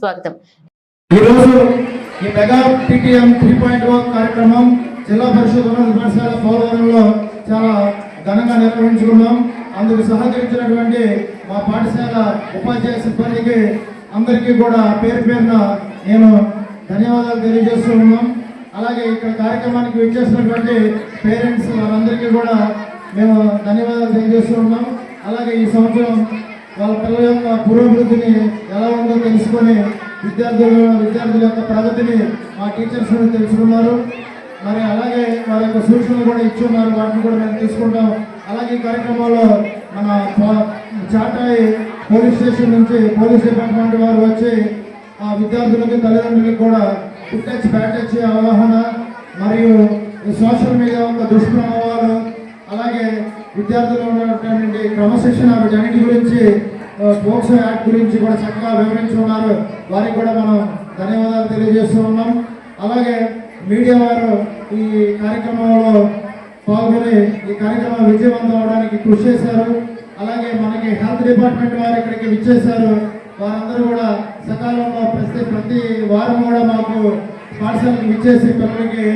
స్వాగతం. ఈరోజు ఈ mega TTM three point O కార్యక్రమం జిల్లా పరిషత్ ఉన్నత పాఠశాల పోలవరంలో చాలా ఘనంగా నిర్వహించుకున్నాం. అందుకు సహకరించినటువంటి మా పాఠశాల ఉపాధ్యాయ సిబ్బందికి అందరికీ కూడా పేరు పేరున నేను ధన్యవాదాలు తెలియజేస్తూ ఉన్నాం. అలాగే ఇక్కడ కార్యక్రమానికి విచ్చేసినటువంటి పేరెంట్స్ వాళ్ళందరికీ కూడా మేము ధన్యవాదాలు తెలియజేస్తూ ఉన్నాం. అలాగే ఈ సంవత్సరం వాళ్ళ పిల్లల యొక్క పురోభివృద్ధిని ఎలా ఉందో తెలుసుకొని విద్యార్థులు విద్యార్థుల యొక్క ప్రగతిని మా టీచర్స్ నుండి తెలుసుకున్నారు. మరి అలాగే వారి యొక్క సూచనలు కూడా ఇచ్చున్నారు. వాటిని కూడా మేము తీసుకుంటాం. అలాగే ఈ కార్యక్రమంలో మన చాటాయి పోలీస్ స్టేషన్ నుంచి పోలీస్ డిపార్ట్మెంట్ వారు వచ్చి ఆ విద్యార్థులకి తల్లిదండ్రులకి కూడా గుడ్ టచ్ అవగాహన మరియు సోషల్ మీడియా యొక్క దుష్ప్రభావాలు అలాగే విద్యార్థులు ఉన్నటువంటి క్రమశిక్షణ వీటన్నిటి గురించి పోక్సో యాక్ట్ గురించి కూడా చక్కగా వివరించి ఉన్నారు వారికి కూడా మనం ధన్యవాదాలు తెలియజేస్తూ ఉన్నాం. అలాగే మీడియా వారు ఈ కార్యక్రమంలో పాల్గొని ఈ కార్యక్రమం విజయవంతం అవడానికి కృషి చేశారు. అలాగే మనకి హెల్త్ డిపార్ట్మెంట్ వారు ఇక్కడికి విచ్చేశారు. వారందరూ కూడా సకాలంలో ప్రతి ప్రతి వారం కూడా మాకు పాఠశాలకు విచ్చేసి పిల్లలకి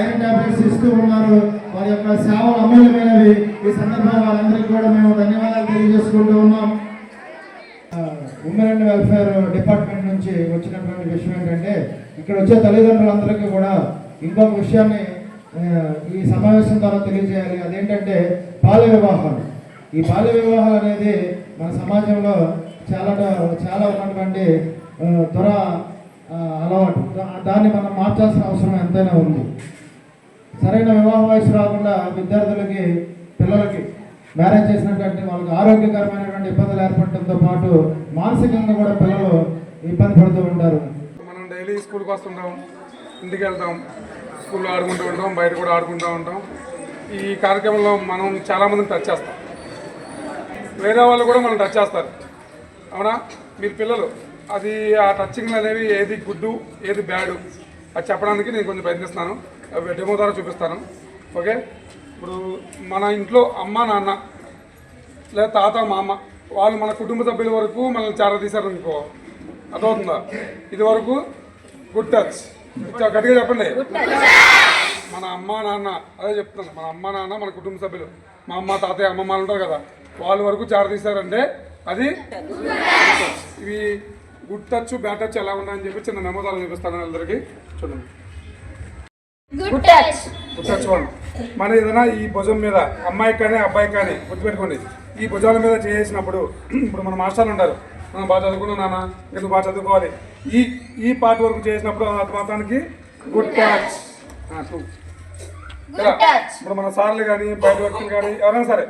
ఐరన్ టాబ్లెట్స్ ఇస్తూ ఉన్నారు. వారి యొక్క సేవలు అమూల్యమైనవి. ఈ సందర్భంగా వారందరికీ కూడా మేము ధన్యవాదాలు తెలియజేసుకుంటూ ఉన్నాం. ఉమెన్ అండ్ వెల్ఫేర్ డిపార్ట్మెంట్ నుంచి వచ్చినటువంటి విషయం ఏంటంటే ఇక్కడ వచ్చే తల్లిదండ్రులందరికీ కూడా ఇంకొక విషయాన్ని ఈ సమావేశం ద్వారా తెలియజేయాలి. అదేంటంటే బాల్య వివాహాలు. ఈ బాల్య వివాహాలు అనేది మన సమాజంలో చాలా చాలా ఉన్నటువంటి దొర అలవాటు. దాన్ని మనం మార్చాల్సిన అవసరం ఎంతైనా ఉంది. సరైన వివాహ వయసు రాకుండా విద్యార్థులకి పిల్లలకి మ్యారేజ్ చేసినటువంటి వాళ్ళకి ఆరోగ్యకరమైనటువంటి ఇబ్బందులు ఏర్పడటంతో పాటు మానసికంగా కూడా పిల్లలు ఇబ్బంది పడుతూ ఉంటారు. మనం డైలీ స్కూల్కి వస్తుంటాం ఇంటికి వెళ్తాం స్కూల్లో ఆడుకుంటూ ఉంటాం బయట కూడా ఆడుకుంటూ ఉంటాం. ఈ కార్యక్రమంలో మనం చాలామందిని టచ్ చేస్తాం. వేరే వాళ్ళు కూడా మనం టచ్ చేస్తారు. అవునా? మీరు పిల్లలు అది ఆ టచ్చింగ్ అనేవి ఏది గుడ్డు ఏది బ్యాడు అది చెప్పడానికి నేను కొంచెం ప్రయత్నిస్తాను డెమో ద్వారా చూపిస్తాను. ఓకే ఇప్పుడు మన ఇంట్లో అమ్మ నాన్న లేదా తాత మామ వాళ్ళు మన కుటుంబ సభ్యుల వరకు మనల్ని చాలా తీశారు అనుకో అర్థమవుతుందా? ఇది వరకు గుడ్ టచ్ గట్టిగా చెప్పండి. మన అమ్మ నాన్న అదే చెప్తున్నాను. మన అమ్మ నాన్న మన కుటుంబ సభ్యులు. మా అమ్మ తాతయ్య అమ్మమ్మ ఉంటారు కదా వాళ్ళ వరకు చార తీశారంటే అది. ఇవి గుడ్ టచ్ బ్యాడ్ టచ్ ఎలా ఉన్నాయని చెప్పి చిన్న మెమోదాలు చూపిస్తాను అందరికీ. చూడండి. Good touch good touch one మన ఏదైనా ఈ భుజం మీద అమ్మాయి కానీ అబ్బాయి కానీ గుర్తుపెట్టుకోండి. ఈ భుజాల మీద చేసినప్పుడు ఇప్పుడు మన మాస్టర్లు ఉంటారు. మనం బాగా చదువుకున్నాం నాన్న ఎందుకు బాగా చదువుకోవాలి. ఈ ఈ పార్ట్ వరకు చేసినప్పుడు ఆ మాత్రానికి good touch two good touch ఇప్పుడు మన సార్లు కానీ బయట వ్యక్తులు కానీ ఎవరైనా సరే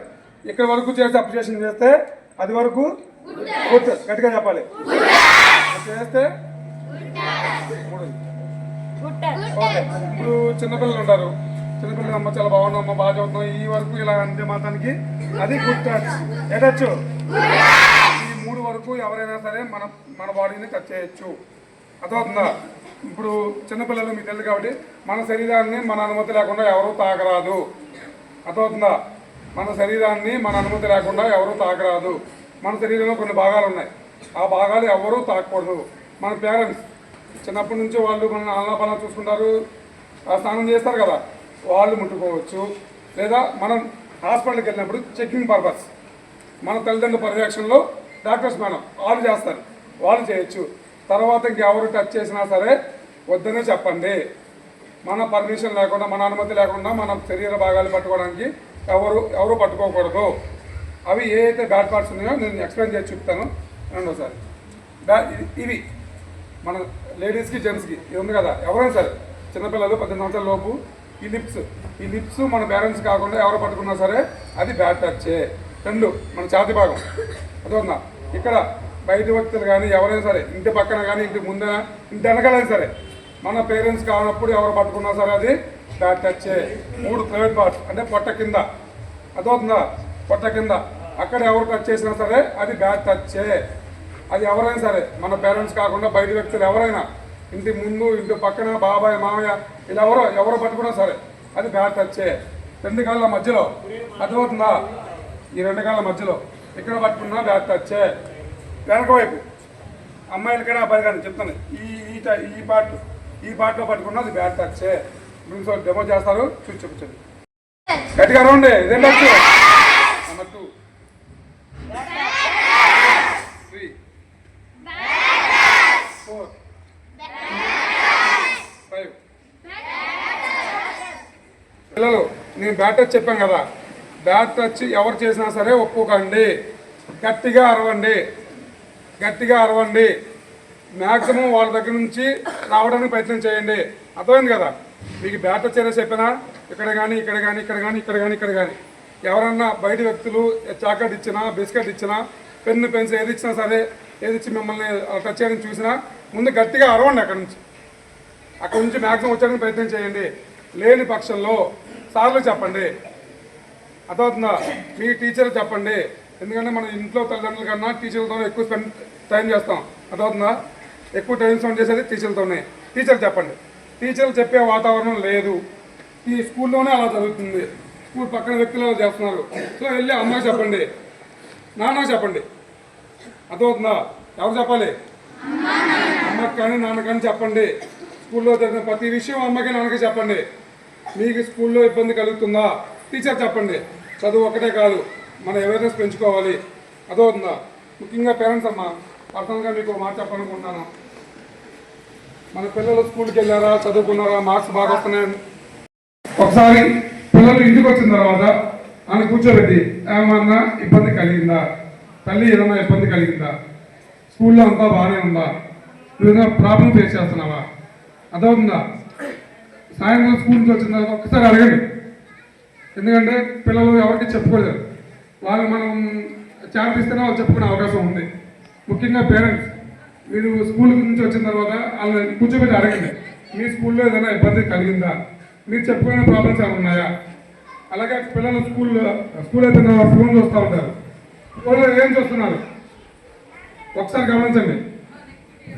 ఇక్కడ వరకు చేసి అప్లికేషన్ చేస్తే అది వరకు గుడ్ గట్టిగా చెప్పాలి. చేస్తే మూడు గుడ్ టచ్ ఓకే ఇప్పుడు చిన్నపిల్లలు ఉంటారు. చిన్నపిల్లలు అమ్మ చాలా బాగున్నాం అమ్మ బాగా చదువుతున్నాం ఈ వరకు ఇలా అంటే మాత్రానికి అది గుడ్ టచ్ ఎటచ్చు ఈ మూడు వరకు ఎవరైనా సరే మన మన బాడీని టచ్ చేయొచ్చు. అర్థమవుతుందా? ఇప్పుడు చిన్నపిల్లలు మీకు తెలుసు కాబట్టి మన శరీరాన్ని మన అనుమతి లేకుండా ఎవరు తాకరాదు అర్థమవుతుందా? మన శరీరాన్ని మన అనుమతి లేకుండా ఎవరు తాకరాదు మన శరీరంలో కొన్ని భాగాలు ఉన్నాయి. ఆ భాగాలు ఎవరు తాకకూడదు మన పేరెంట్స్ చిన్నప్పటి నుంచి వాళ్ళు మన ఆలనాపాలన చూసుకుంటారు ఆ స్నానం చేస్తారు కదా వాళ్ళు ముట్టుకోవచ్చు. లేదా మనం హాస్పిటల్కి వెళ్ళినప్పుడు చెకింగ్ పర్పస్ మన తల్లిదండ్రుల పర్యవేక్షణలో డాక్టర్స్ మేడం వాళ్ళు చేస్తారు వాళ్ళు చేయొచ్చు. తర్వాత ఇంకెవరు టచ్ చేసినా సరే వద్దనే చెప్పండి. మన పర్మిషన్ లేకుండా మన అనుమతి లేకుండా మన శరీర భాగాలు పట్టుకోవడానికి ఎవరు ఎవరు పట్టుకోకూడదు. అవి ఏ అయితే బ్యాడ్ పార్ట్స్ ఉన్నాయో నేను ఎక్స్ప్లెయిన్ చేసి చెప్తాను. రెండోసారి. బ్యా ఇవి మన లేడీస్కి జెంట్స్కి ఇది ఉంది కదా? ఎవరైనా సరే చిన్నపిల్లలు పద్దెనిమిది సంవత్సరాల లోపు ఈ లిప్స్ ఈ లిప్స్ మన బ్యాలెన్స్ కాకుండా ఎవరు పట్టుకున్నా సరే అది బ్యాడ్ టచ్చే రెండు మన ఛాతి భాగం. అదొందా ఇక్కడ బయట వ్యక్తులు కానీ ఎవరైనా సరే ఇంటి పక్కన కానీ ఇంటి ముందర ఇంటి వెనకాలైనా సరే మన పేరెంట్స్ కానప్పుడు ఎవరు పట్టుకున్నా సరే అది బ్యాడ్ టచ్చే మూడు ప్రైవేట్ పార్ట్స్ అంటే పొట్ట కింద. అదవుతుందా పొట్ట కింద. అక్కడ ఎవరు టచ్ చేసినా సరే అది బ్యాడ్ టచ్చే అది ఎవరైనా సరే మన పేరెంట్స్ కాకుండా బయట వ్యక్తులు ఎవరైనా ఇంటి ముందు ఇంటి పక్కన బాబాయ్ మామయ్య ఇలా ఎవరో ఎవరో పట్టుకున్నా సరే అది బ్యాడ్ టచ్చే రెండు కాళ్ళ మధ్యలో అర్థమవుతుందా? ఈ రెండు కాళ్ళ మధ్యలో ఇక్కడ పట్టుకున్నా బ్యాడ్ టచ్చే వెనక వైపు. అమ్మాయిలకైనా కానీ కానీ చెప్తాను. ఈ ఈ ఈ పార్ట్ ఈ పార్ట్లో పట్టుకున్నా అది బ్యాడ్ టచ్ ప్రిన్సిపల్ డెమో చేస్తారు. చూసి చూపించండి. గట్టిగా రండి ఇదేం టచ్ నెంబర్ టూ పిల్లలు నేను బ్యాట్ టచ్ చెప్పాను కదా. బ్యాట్ టచ్ ఎవరు చేసినా సరే ఒప్పుకోకండి. గట్టిగా అరవండి. గట్టిగా అరవండి. మ్యాక్సిమం వాళ్ళ దగ్గర నుంచి రావడానికి ప్రయత్నం చేయండి. అర్థమైంది కదా? మీకు బ్యాట్ టచ్ అయినా చెప్పినా ఇక్కడ కానీ ఇక్కడ కానీ ఇక్కడ కానీ ఇక్కడ కానీ ఇక్కడ కానీ. ఎవరన్నా బయట వ్యక్తులు చాక్లెట్ ఇచ్చినా బిస్కెట్ ఇచ్చినా పెన్ను పెన్సిల్ ఏది ఇచ్చినా సరే ఏది ఇచ్చి మిమ్మల్ని టచ్ చేయడం చూసినా ముందు గట్టిగా అరవండి అక్కడ నుంచి. అక్కడ నుంచి మ్యాక్సిమం వచ్చడానికి ప్రయత్నం చేయండి. లేని పక్షంలో సార్లు చెప్పండి. అర్థమవుతుందా? మీ టీచర్ చెప్పండి. ఎందుకంటే మనం ఇంట్లో తల్లిదండ్రుల కన్నా టీచర్లతో ఎక్కువ స్పెండ్ టైం చేస్తాం. అర్థమవుతుందా? ఎక్కువ టైం స్పెండ్ చేసేది టీచర్లతోనే. టీచర్ చెప్పండి. టీచర్లు చెప్పే వాతావరణం లేదు. ఈ స్కూల్లోనే అలా జరుగుతుంది. స్కూల్ పక్కన వ్యక్తులు అలా చేస్తున్నారు. సో వెళ్ళి అమ్మకి చెప్పండి. నాన్న చెప్పండి. అర్థమవుతుందా? ఎవరు చెప్పాలి? అమ్మకి కానీ నాన్నకి కానీ చెప్పండి. స్కూల్లో జరిగిన ప్రతి విషయం అమ్మకి నాన్నకి చెప్పండి. మీకు స్కూల్లో ఇబ్బంది కలుగుతుందా? టీచర్ చెప్పండి. చదువు ఒకటే కాదు మన అవేర్నెస్ పెంచుకోవాలి. అదవుతుందా ముఖ్యంగా పేరెంట్స్ అమ్మ పర్సనల్గా మీకు మాట చెప్పాలనుకుంటున్నాను. మన పిల్లలు స్కూల్కి వెళ్ళారా చదువుకున్నారా మార్క్స్ బాగా వస్తున్నాయని? ఒకసారి పిల్లలు ఇంటికి వచ్చిన తర్వాత ఆయన కూర్చోబెట్టి ఏమన్నా ఇబ్బంది కలిగిందా? తల్లి ఏదైనా ఇబ్బంది కలిగిందా? స్కూల్లో అంతా బాగానే ఉందా? నువ్వు ఏదైనా ప్రాబ్లం ఫేస్ చేస్తున్నావా? అర్థమవుతుందా? సాయంత్రం స్కూల్ నుంచి వచ్చిన తర్వాత ఒక్కసారి అడగండి. ఎందుకంటే పిల్లలు ఎవరికి చెప్పుకోలేరు. వాళ్ళు మనం చాట్ ఇస్తేనే వాళ్ళు చెప్పుకునే అవకాశం ఉంది. ముఖ్యంగా పేరెంట్స్ మీరు స్కూల్ నుంచి వచ్చిన తర్వాత వాళ్ళని కూర్చోబెట్టి అడగండి. మీ స్కూల్లో ఏదైనా ఇబ్బంది కలిగిందా? మీరు చెప్పుకునే ప్రాబ్లమ్స్ ఏమైనా ఉన్నాయా? అలాగే పిల్లలు స్కూల్లో స్కూల్ అయిపోయిన ఫోన్ చూస్తూ ఉంటారు. ఫోన్లో ఏం చూస్తున్నారు? ఒకసారి గమనించండి.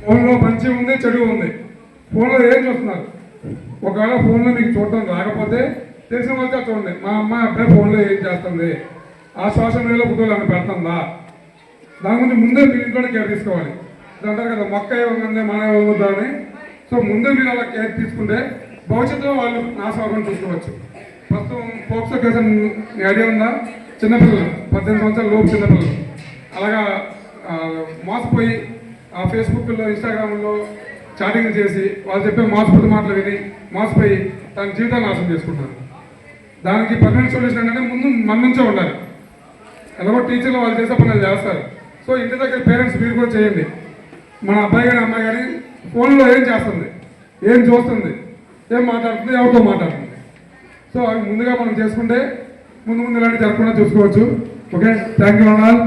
ఫోన్లో మంచి ఉంది చెడు ఉంది. ఫోన్లో ఏం చూస్తున్నారు? ఒకవేళ ఫోన్లో మీకు చూడటం రాకపోతే తెలిసిన వాళ్ళతో చూడండి. మా అమ్మాయి అబ్బాయి ఫోన్లో ఏం చేస్తుంది? ఆ సోషల్ మీడియాలో ఫోటోలు ఏమైనా పెడుతుందా? దాని గురించి ముందే మీరు ఇంట్లోనే కేర్ తీసుకోవాలి. అంటారు కదా మొక్క ఏముంది మన ఏమవుద్దా అని. సో ముందే మీరు అలా కేర్ తీసుకుంటే భవిష్యత్తులో వాళ్ళు నాశనం చూసుకోవచ్చు. ప్రస్తుతం పోక్సో కేసు మీ ఐడియా ఉందా? చిన్నపిల్లలు పద్దెనిమిది సంవత్సరాల లోపు చిన్నపిల్లలు. అలాగా మోసపోయి ఆ ఫేస్బుక్లో ఇన్స్టాగ్రామ్లో చాటింగ్ చేసి వాళ్ళు చెప్పే మోసపోతు మాటలు విని మోసపోయి తన జీవితాన్ని నాశనం చేసుకుంటారు. దానికి పర్మనెంట్ సొల్యూషన్ ఏంటంటే ముందు మన నుంచే ఉండాలి. ఎలాగో టీచర్లు వాళ్ళు చేసే పనులు చేస్తారు. సో ఇంటి దగ్గర పేరెంట్స్ మీరు కూడా చేయండి. మన అబ్బాయి కానీ అమ్మాయి కానీ ఫోన్లో ఏం చేస్తుంది? ఏం చూస్తుంది? ఏం మాట్లాడుతుంది? ఎవరితో మాట్లాడుతుంది? సో అవి ముందుగా మనం చేసుకుంటే ముందు ముందు ఇలాంటి జరగకుండా చూసుకోవచ్చు. ఓకే థ్యాంక్ యూ అన్నారు